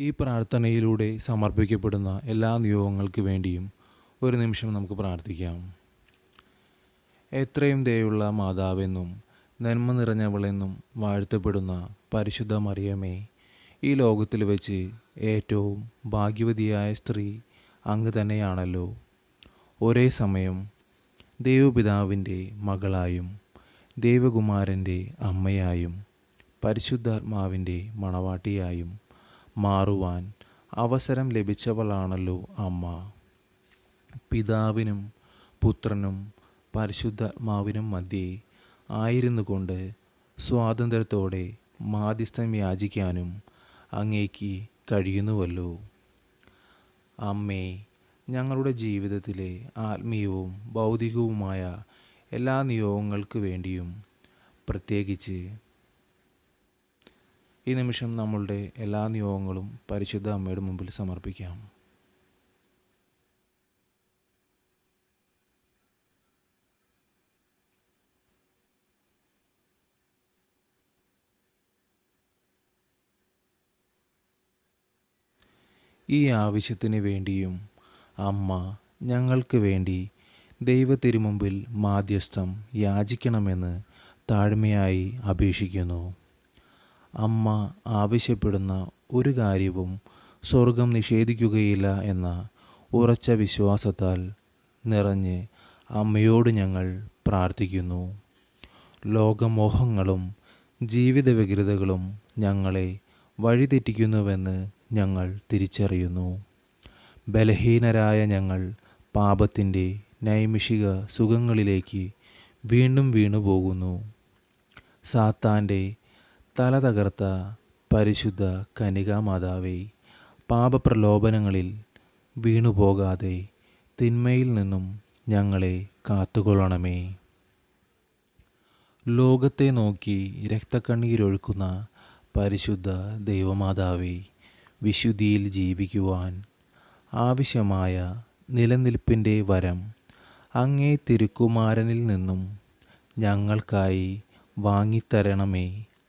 ഈ പ്രാർത്ഥനയിലൂടെ സമർപ്പിക്കപ്പെടുന്ന എല്ലാ നിയോഗങ്ങൾക്ക് വേണ്ടിയും ഒരു നിമിഷം നമുക്ക് പ്രാർത്ഥിക്കാം. എത്രയും ദയുള്ള മാതാവെന്നും നന്മ നിറഞ്ഞവളെന്നും വാഴ്ത്തപ്പെടുന്ന പരിശുദ്ധ മറിയമേ ഈ ലോകത്തിൽ വെച്ച് ഏറ്റവും ഭാഗ്യവതിയായ സ്ത്രീ അങ്ങ് തന്നെയാണല്ലോ. ഒരേ സമയം ദൈവപിതാവിന്റെ മകളായും ദൈവകുമാരന്റെ അമ്മയായും പരിശുദ്ധാത്മാവിന്റെ മണവാട്ടിയായും മാറുവാൻ അവസരം ലഭിച്ചവളാണല്ലോ അമ്മ. പിതാവിനും പുത്രനും പരിശുദ്ധാത്മാവിനും മധ്യേ ആയിരുന്നു കൊണ്ട് സ്വാതന്ത്ര്യത്തോടെ മാധ്യസ്ഥം യാചിക്കാനും അങ്ങേക്ക് കഴിയുന്നുവല്ലോ. അമ്മേ ഞങ്ങളുടെ ജീവിതത്തിലെ ആത്മീയവും ഭൗതികവുമായ എല്ലാ നിയോഗങ്ങൾക്ക് വേണ്ടിയും പ്രത്യേകിച്ച് ഈ നിമിഷം നമ്മളുടെ എല്ലാ നിയോഗങ്ങളും പരിശുദ്ധ അമ്മയുടെ മുമ്പിൽ സമർപ്പിക്കാം. ഈ ആവശ്യത്തിന് വേണ്ടിയും അമ്മ ഞങ്ങൾക്ക് വേണ്ടി ദൈവത്തിരുമുമ്പിൽ മാധ്യസ്ഥം യാചിക്കണമെന്ന് താഴ്മയായി അപേക്ഷിക്കുന്നു. അമ്മ ആവശ്യപ്പെടുന്ന ഒരു കാര്യവും സ്വർഗം നിഷേധിക്കുകയില്ല എന്ന ഉറച്ച വിശ്വാസത്താൽ നിറഞ്ഞ് അമ്മയോട് ഞങ്ങൾ പ്രാർത്ഥിക്കുന്നു. ലോകമോഹങ്ങളും ജീവിത വ്യഗ്രതകളും ഞങ്ങളെ വഴിതെറ്റിക്കുന്നുവെന്ന് ഞങ്ങൾ തിരിച്ചറിയുന്നു. ബലഹീനരായ ഞങ്ങൾ പാപത്തിന്റെ നൈമിഷിക സുഖങ്ങളിലേക്ക് വീണ്ടും വീണു പോകുന്നു സാത്താന്റെ തല തകർത്ത പരിശുദ്ധ കനികാമാതാവേ പാപപ്രലോഭനങ്ങളിൽ വീണുപോകാതെ തിന്മയിൽ നിന്നും ഞങ്ങളെ കാത്തുകൊള്ളണമേ. ലോകത്തെ നോക്കി രക്തക്കണ്ണീരൊഴുക്കുന്ന പരിശുദ്ധ ദൈവമാതാവേ വിശുദ്ധിയിൽ ജീവിക്കുവാൻ ആവശ്യമായ നിലനിൽപ്പിന്റെ വരം അങ്ങേ തിരുക്കുമാരനിൽ നിന്നും ഞങ്ങൾക്കായി വാങ്ങിത്തരണമേ.